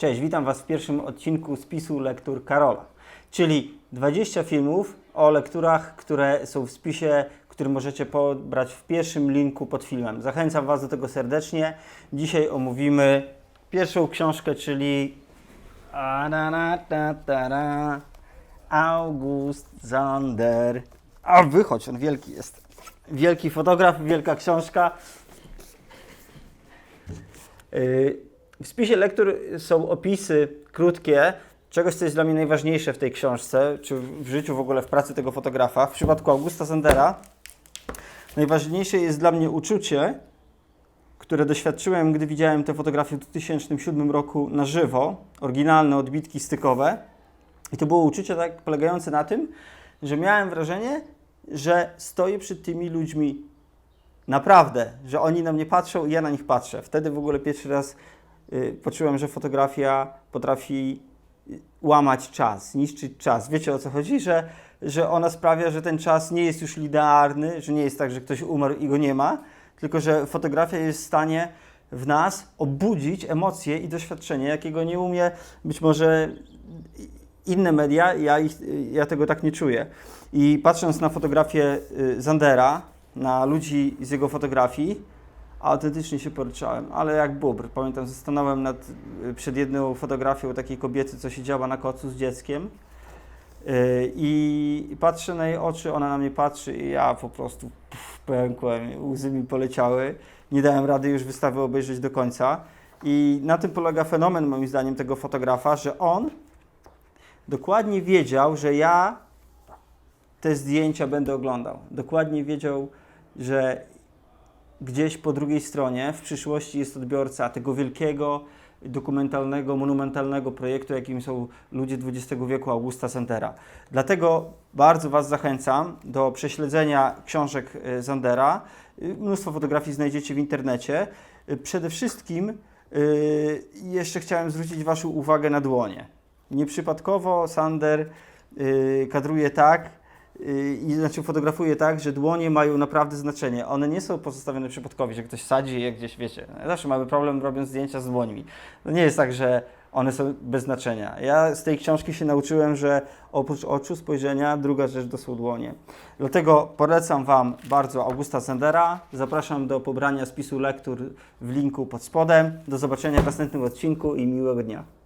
Cześć, witam Was w pierwszym odcinku spisu lektur Karola, czyli 20 filmów o lekturach, które są w spisie, który możecie pobrać w pierwszym linku pod filmem. Zachęcam Was do tego serdecznie. Dzisiaj omówimy pierwszą książkę, czyli. August Zander. A wychodź, on wielki jest. Wielki fotograf, wielka książka. Yy, W spisie lektur są opisy krótkie czegoś, co jest dla mnie najważniejsze w tej książce, czy w życiu w ogóle, w pracy tego fotografa. W przypadku Augusta Sandera najważniejsze jest dla mnie uczucie, które doświadczyłem, gdy widziałem te fotografie w 2007 roku na żywo, oryginalne odbitki stykowe. I to było uczucie tak polegające na tym, że miałem wrażenie, że stoję przed tymi ludźmi naprawdę, że oni na mnie patrzą i ja na nich patrzę. Wtedy w ogóle pierwszy raz poczułem, że fotografia potrafi y, łamać czas, niszczyć czas. Wiecie o co chodzi? Że, że ona sprawia, że ten czas nie jest już linearny, że nie jest tak, że ktoś umarł i go nie ma, tylko że fotografia jest w stanie w nas obudzić emocje i doświadczenie, jakiego nie umie być może inne media, ja, ich, ja tego tak nie czuję. I patrząc na fotografię y, Zandera, na ludzi z jego fotografii, autentycznie się poryczałem, ale jak bubr. Pamiętam, stanąłem nad, y, przed jedną fotografią takiej kobiety, co siedziała na kocu z dzieckiem y, i patrzę na jej oczy, ona na mnie patrzy i ja po prostu pff, pękłem, łzy mi poleciały. Nie dałem rady już wystawy obejrzeć do końca. I na tym polega fenomen, moim zdaniem, tego fotografa, że on dokładnie wiedział, że ja te zdjęcia będę oglądał. Dokładnie wiedział, że gdzieś po drugiej stronie w przyszłości jest odbiorca tego wielkiego, dokumentalnego, monumentalnego projektu, jakim są ludzie XX wieku Augusta Sandera. Dlatego bardzo Was zachęcam do prześledzenia książek e, Zandera. Y, Mnóstwo fotografii znajdziecie w internecie. Y, Przede wszystkim jeszcze chciałem zwrócić Waszą uwagę na dłonie. Nieprzypadkowo Sander kadruje tak, i znaczy fotografuje tak, że dłonie mają naprawdę znaczenie. One nie są pozostawione przypadkowi, że ktoś sadzi je gdzieś, wiecie. Zawsze mamy problem robiąc zdjęcia z dłońmi. To nie jest tak, że one są bez znaczenia. Ja z tej książki się nauczyłem, że oprócz oczu, spojrzenia, druga rzecz to są dłonie. Dlatego polecam Wam bardzo Augusta Sandera. Zapraszam do pobrania spisu lektur w linku pod spodem. Do zobaczenia w następnym odcinku i miłego dnia.